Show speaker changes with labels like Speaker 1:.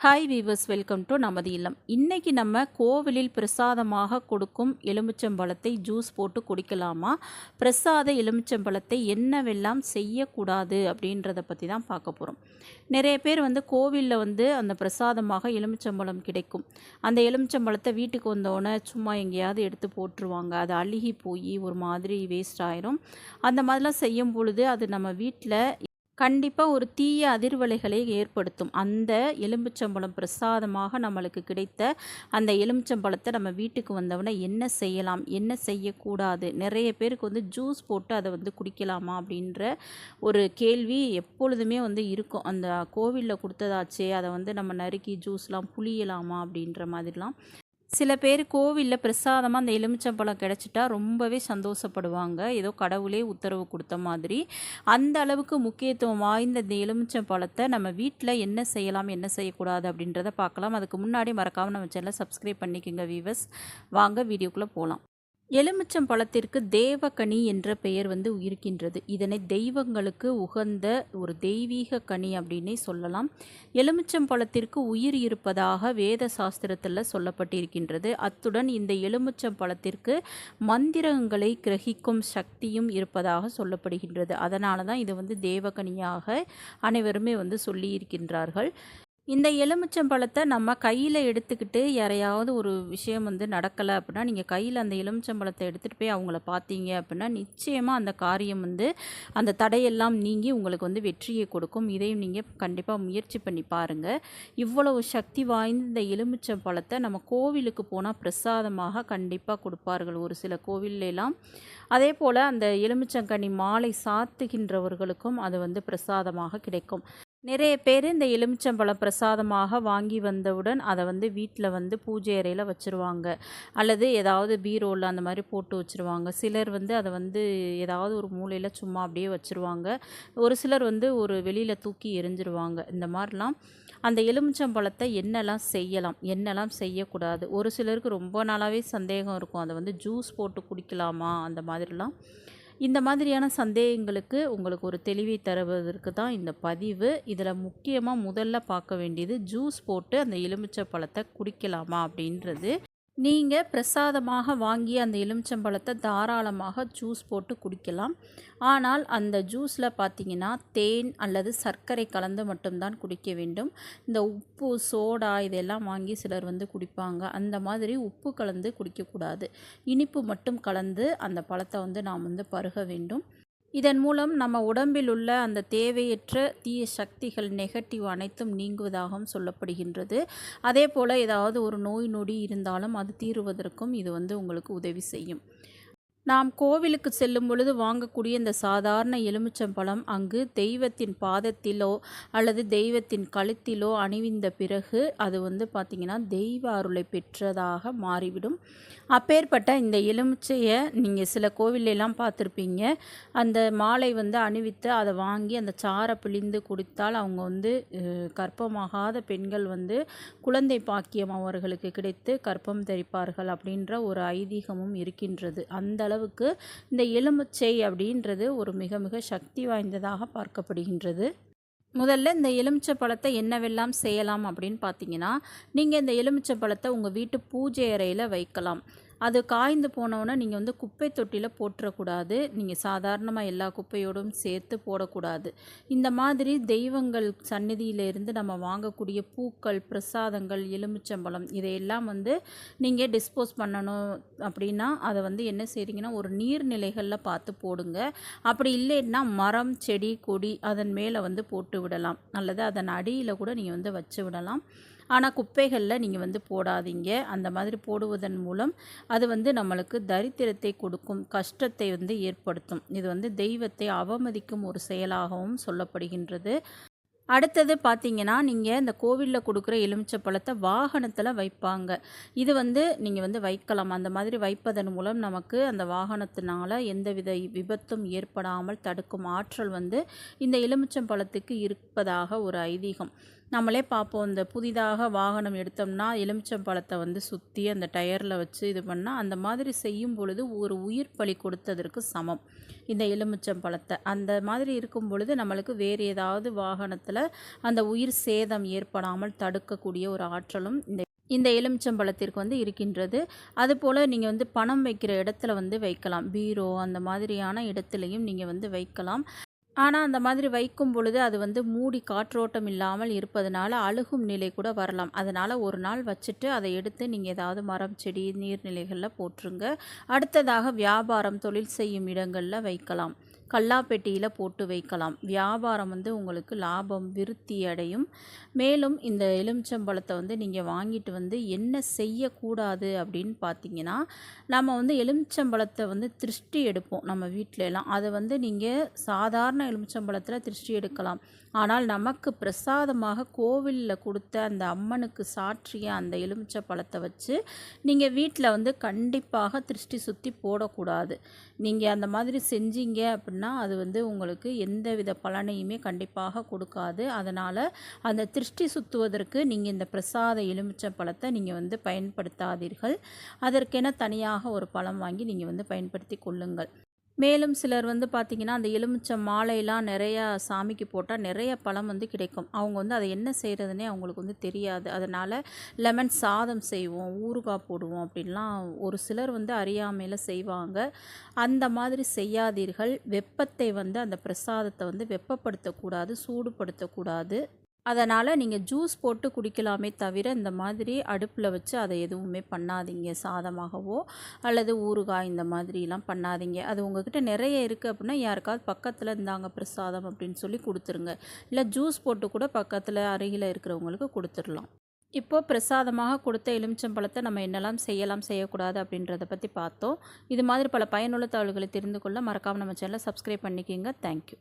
Speaker 1: Hi viewers welcome to நமது இல்லம். இன்றைக்கி நம்ம கோவிலில் பிரசாதமாக கொடுக்கும் எலுமிச்சம்பழத்தை ஜூஸ் போட்டு குடிக்கலாமா? பிரசாத எலுமிச்சம்பழத்தை என்னவெல்லாம் செய்யக்கூடாது அப்படின்றத பற்றி தான் பார்க்க போகிறோம் நிறைய பேர் வந்து கோவிலில் வந்து அந்த பிரசாதமாக எலுமிச்சம்பழம் கிடைக்கும். அந்த எலுமிச்சம்பழத்தை வீட்டுக்கு வந்தோடனே சும்மா எங்கேயாவது எடுத்து போட்டுருவாங்க. அது அழுகி போய் ஒரு மாதிரி வேஸ்ட் ஆயிரும். அந்த மாதிரிலாம் செய்யும் பொழுது அது நம்ம வீட்டில் கண்டிப்பாக ஒரு தீய அதிர்வலைகளை ஏற்படுத்தும். அந்த எலும்பிச்சம்பழம் பிரசாதமாக நம்மளுக்கு கிடைத்த அந்த எலுமிச்சம்பழத்தை நம்ம வீட்டுக்கு வந்தவொடனே என்ன செய்யலாம்? என்ன செய்யக்கூடாது? நிறைய பேருக்கு வந்து ஜூஸ் போட்டு அதை வந்து குடிக்கலாமா? அப்படின்ற ஒரு கேள்வி எப்பொழுதுமே வந்து இருக்கும். அந்த கோவிலில் கொடுத்ததாச்சே அதை வந்து நம்ம நறுக்கி ஜூஸ்லாம் புளியலாமா அப்படின்ற மாதிரிலாம் சில பேர் கோவிலில் பிரசாதமாக அந்த எலுமிச்சம்பழம் கிடச்சிட்டா ரொம்பவே சந்தோஷப்படுவாங்க. ஏதோ கடவுளே உத்தரவு கொடுத்த மாதிரி. அந்த அளவுக்கு முக்கியத்துவம் வாய்ந்த இந்த எலுமிச்சம்பழத்தை நம்ம வீட்டில் என்ன செய்யலாம் என்ன செய்யக்கூடாது அப்படின்றத பார்க்கலாம். அதுக்கு முன்னாடி மறக்காமல் நம்ம சேனலை சப்ஸ்கிரைப் பண்ணிக்கோங்க வீவர்ஸ் வாங்க வீடியோக்குள்ளே போகலாம் எலுமிச்சம் பழத்திற்கு தேவகனி என்ற பெயர் வந்து இருக்கின்றது. இதனை தெய்வங்களுக்கு உகந்த ஒரு தெய்வீக கனி அப்படின்னே சொல்லலாம். எலுமிச்சம் பழத்திற்கு உயிர் இருப்பதாக வேத சாஸ்திரத்தில் சொல்லப்பட்டிருக்கின்றது. அத்துடன் இந்த எலுமிச்சம் பழத்திற்கு மந்திரங்களை கிரகிக்கும் சக்தியும் இருப்பதாக சொல்லப்படுகின்றது. அதனால தான் இது வந்து தேவக்கனியாக அனைவருமே வந்து சொல்லியிருக்கின்றார்கள். இந்த எலுமிச்சம்பழத்தை நம்ம கையில் எடுத்துக்கிட்டு யாரையாவது ஒரு விஷயம் வந்து நடக்கலை அப்படின்னா நீங்கள் கையில் அந்த எலுமிச்சம்பழத்தை எடுத்துகிட்டு போய் அவங்கள பார்த்தீங்க அப்படின்னா நிச்சயமாக அந்த காரியம் வந்து அந்த தடையெல்லாம் நீங்கி உங்களுக்கு வந்து வெற்றியை கொடுக்கும். இதையும் நீங்கள் கண்டிப்பாக முயற்சி பண்ணி பாருங்கள் இவ்வளவு சக்தி வாய்ந்த இந்த எலுமிச்சம்பழத்தை நம்ம கோவிலுக்கு போனால் பிரசாதமாக கண்டிப்பாக கொடுப்பார்கள் ஒரு சில கோவில்லாம் அதே போல் அந்த எலுமிச்சங்கனி மாலை சாத்துகின்றவர்களுக்கும் அது வந்து பிரசாதமாக கிடைக்கும். நிறைய பேர் இந்த எலுமிச்சம்பழம் பிரசாதமாக வாங்கி வந்தவுடன் அதை வந்து வீட்டில் வந்து பூஜை அறையில் வச்சுருவாங்க. அல்லது ஏதாவது பீரோவில் அந்த மாதிரி போட்டு வச்சுருவாங்க. சிலர் வந்து அதை வந்து ஏதாவது ஒரு மூலையில் சும்மா அப்படியே வச்சுருவாங்க. ஒரு சிலர் வந்து ஒரு வெளியில் தூக்கி எரிஞ்சிருவாங்க இந்த மாதிரிலாம் அந்த எலுமிச்சம்பழத்தை என்னெல்லாம் செய்யலாம் என்னெல்லாம் செய்யக்கூடாது? ஒரு சிலருக்கு ரொம்ப நாளாகவே சந்தேகம் இருக்கும். அதை வந்து ஜூஸ் போட்டு குடிக்கலாமா? அந்த மாதிரிலாம் இந்த மாதிரியான சந்தேகங்களுக்கு உங்களுக்கு ஒரு தெளிவை தருவதற்கு தான் இந்த பதிவு. இதில் முக்கியமாக முதல்ல பார்க்க வேண்டியது ஜூஸ் போட்டு அந்த எலுமிச்சை பழத்தை குடிக்கலாமா அப்படின்றது. நீங்கள் பிரசாதமாக வாங்கி அந்த எலுமிச்சம்பழத்தை தாராளமாக ஜூஸ் போட்டு குடிக்கலாம். ஆனால் அந்த ஜூஸில் பார்த்தீங்கன்னா தேன் அல்லது சர்க்கரை கலந்து மட்டும்தான் குடிக்க வேண்டும். இந்த உப்பு சோடா இதெல்லாம் வாங்கி சிலர் வந்து குடிப்பாங்க. அந்த மாதிரி உப்பு கலந்து குடிக்கக்கூடாது. இனிப்பு மட்டும் கலந்து அந்த பழத்தை வந்து நாம் வந்து பருக வேண்டும். இதன் மூலம் நம்ம உடம்பில் உள்ள அந்த தேவையற்ற தீய சக்திகள் நெகட்டிவ் அனைத்தும் நீங்குவதாகவும் சொல்லப்படுகின்றது. அதே போல் ஏதாவது ஒரு நோய் நொடி இருந்தாலும் அது தீருவதற்கும் இது வந்து உங்களுக்கு உதவி செய்யும். நாம் கோவிலுக்கு செல்லும் பொழுது வாங்கக்கூடிய இந்த சாதாரண எலுமிச்சம்பழம் அங்கு தெய்வத்தின் பாதத்திலோ அல்லது தெய்வத்தின் கழுத்திலோ அணிவிந்த பிறகு அது வந்து பார்த்திங்கன்னா தெய்வ அருளை பெற்றதாக மாறிவிடும். அப்பேற்பட்ட இந்த எலுமிச்சையை நீங்கள் சில கோவிலெல்லாம் பார்த்துருப்பீங்க. அந்த மாலை வந்து அணிவித்து அதை வாங்கி அந்த சாரை பிழிந்து குடித்தால் அவங்க வந்து கற்பமாகாத பெண்கள் வந்து குழந்தை பாக்கியம் அவர்களுக்கு கிடைத்து கற்பம் தரிப்பார்கள் அப்படின்ற ஒரு ஐதீகமும் இருக்கின்றது. அந்த அளவுக்கு இந்த எலுமிச்சை அப்படின்றது ஒரு மிக மிக சக்தி வாய்ந்ததாக பார்க்கப்படுகின்றது. முதல்ல இந்த எலுமிச்சை பழத்தை என்னவெல்லாம் செய்யலாம் அப்படின்னு பார்த்தீங்கன்னா நீங்கள் இந்த எலுமிச்சை பழத்தை உங்கள் வீட்டு பூஜை அறையில் வைக்கலாம். அது காய்ந்து போனவுடனே நீங்கள் வந்து குப்பை தொட்டியில் போட்டுறக்கூடாது நீங்கள் சாதாரணமாக எல்லா குப்பையோடும் சேர்த்து போடக்கூடாது. இந்த மாதிரி தெய்வங்கள் சந்நிதியிலேருந்து நம்ம வாங்கக்கூடிய பூக்கள் பிரசாதங்கள் எலுமிச்சம்பழம் இதையெல்லாம் வந்து நீங்கள் டிஸ்போஸ் பண்ணணும் அப்படின்னா அதை வந்து என்ன செய்கிறீங்கன்னா ஒரு நீர்நிலைகளில் பார்த்து போடுங்க. அப்படி இல்லைன்னா மரம் செடி கொடி அதன் மேலே வந்து போட்டு விடலாம். அல்லது அதன் அடியில் கூட நீங்கள் வந்து வச்சு விடலாம். ஆனால் குப்பைகளில் நீங்கள் வந்து போடாதீங்க. அந்த மாதிரி போடுவதன் மூலம் அது வந்து நம்மளுக்கு தரித்திரத்தை கொடுக்கும் கஷ்டத்தை வந்து ஏற்படுத்தும். இது வந்து தெய்வத்தை அவமதிக்கும் ஒரு செயலாகவும் சொல்லப்படுகின்றது. அடுத்தது பார்த்தீங்கன்னா நீங்கள் இந்த கோவிலில் கொடுக்குற எலுமிச்சை பழத்தை வாகனத்தில் வைப்பாங்க. இது வந்து நீங்கள் வந்து வைக்கலாம். அந்த மாதிரி வைப்பதன் மூலம் நமக்கு அந்த வாகனத்தினால எந்தவித விபத்தும் ஏற்படாமல் தடுக்கும் ஆற்றல் வந்து இந்த எலுமிச்சம் பழத்துக்கு இருப்பதாக ஒரு ஐதீகம். நம்மளே பார்ப்போம். இந்த புதிதாக வாகனம் எடுத்தோம்னா எலுமிச்சம்பழத்தை வந்து சுற்றி அந்த டயரில் வச்சு இது பண்ணால் அந்த மாதிரி செய்யும் பொழுது ஒரு உயிர் பலி கொடுத்ததற்கு சமம். இந்த எலுமிச்சம்பழத்தை அந்த மாதிரி இருக்கும் பொழுது நம்மளுக்கு வேறு ஏதாவது வாகனத்தில் அந்த உயிர் சேதம் ஏற்படாமல் தடுக்கக்கூடிய ஒரு ஆற்றலும் இந்த இந்த எலுமிச்சம்பழத்திற்கு வந்து இருக்கின்றது. அதுபோல் நீங்கள் வந்து பணம் வைக்கிற இடத்துல வந்து வைக்கலாம். பீரோ அந்த மாதிரியான இடத்துலையும் நீங்கள் வந்து வைக்கலாம். ஆனால் அந்த மாதிரி வைக்கும் பொழுது அது வந்து மூடி காற்றோட்டம் இல்லாமல் இருப்பதனால அழுகும் நிலை கூட வரலாம். அதனால் ஒரு நாள் வச்சுட்டு அதை எடுத்து நீங்கள் ஏதாவது மரம் செடி நீர்நிலைகளில் போட்டுருங்க. அடுத்ததாக வியாபாரம் தொழில் செய்யும் இடங்களில் வைக்கலாம். கல்லாப்பெட்டியில் போட்டு வைக்கலாம். வியாபாரம் வந்து உங்களுக்கு லாபம் விருத்தி அடையும். மேலும் இந்த எலுமிச்சம்பழத்தை வந்து நீங்கள் வாங்கிட்டு வந்து என்ன செய்யக்கூடாது அப்படின்னு பார்த்தீங்கன்னா நம்ம வந்து எலுமிச்சம்பழத்தை வந்து திருஷ்டி எடுப்போம் நம்ம வீட்டிலலாம் அதை வந்து நீங்கள் சாதாரண எலுமிச்சம்பழத்தில் திருஷ்டி எடுக்கலாம். ஆனால் நமக்கு பிரசாதமாக கோவிலில் கொடுத்த அந்த அம்மனுக்கு சாற்றிய அந்த எலுமிச்சை பழத்தை வச்சு நீங்கள் வீட்டில் வந்து கண்டிப்பாக திருஷ்டி சுற்றி போடக்கூடாது. நீங்கள் அந்த மாதிரி செஞ்சீங்க அப்படின்னா அது வந்து உங்களுக்கு எந்த வித பலனையுமே கண்டிப்பாக கொடுக்காது. அதனால் அந்த திருஷ்டி சுற்றுவதற்கு நீங்கள் இந்த பிரசாத எலுமிச்சை பழத்தை நீங்கள் வந்து பயன்படுத்தாதீர்கள். அதற்கென தனியாக ஒரு பழம் வாங்கி நீங்கள் வந்து பயன்படுத்தி கொள்ளுங்கள். மேலும் சிலர் வந்து பார்த்திங்கன்னா அந்த எலுமிச்சை மாலையெல்லாம் நிறையா சாமிக்கு போட்டால் நிறைய பழம் வந்து கிடைக்கும். அவங்க வந்து அதை என்ன செய்கிறதுனே அவங்களுக்கு வந்து தெரியாது. அதனால் லெமன் சாதம் செய்வோம் ஊறுகாய் போடுவோம் அப்படின்லாம் ஒரு சிலர் வந்து அறியாமையில் செய்வாங்க. அந்த மாதிரி செய்யாதீர்கள். வெப்பத்தை வந்து அந்த பிரசாதத்தை வந்து வெப்பப்படுத்தக்கூடாது சூடுபடுத்தக்கூடாது. அதனால் நீங்கள் ஜூஸ் போட்டு குடிக்கலாமே தவிர இந்த மாதிரி அடுப்பில் வச்சு அதை எதுவுமே பண்ணாதீங்க. சாதமாகவோ அல்லது ஊறுகாய் இந்த மாதிரிலாம் பண்ணாதீங்க. அது உங்ககிட்ட நிறைய இருக்குது அப்படின்னா யாருக்காவது பக்கத்தில் இருந்தாங்க பிரசாதம் அப்படின்னு சொல்லி கொடுத்துருங்க. இல்லை ஜூஸ் போட்டு கூட பக்கத்தில் அருகில் இருக்கிறவங்களுக்கு கொடுத்துடலாம். இப்போது பிரசாதமாக கொடுத்த எலுமிச்சம்பழத்தை நம்ம என்னெல்லாம் செய்யலாம் செய்யக்கூடாது அப்படின்றத பற்றி பார்த்தோம். இது மாதிரி பல பயனுள்ள தகவல்களை தெரிந்து கொள்ள மறக்காமல் நம்ம சேனலை சப்ஸ்கிரைப் பண்ணிக்கிங்க. தேங்க்யூ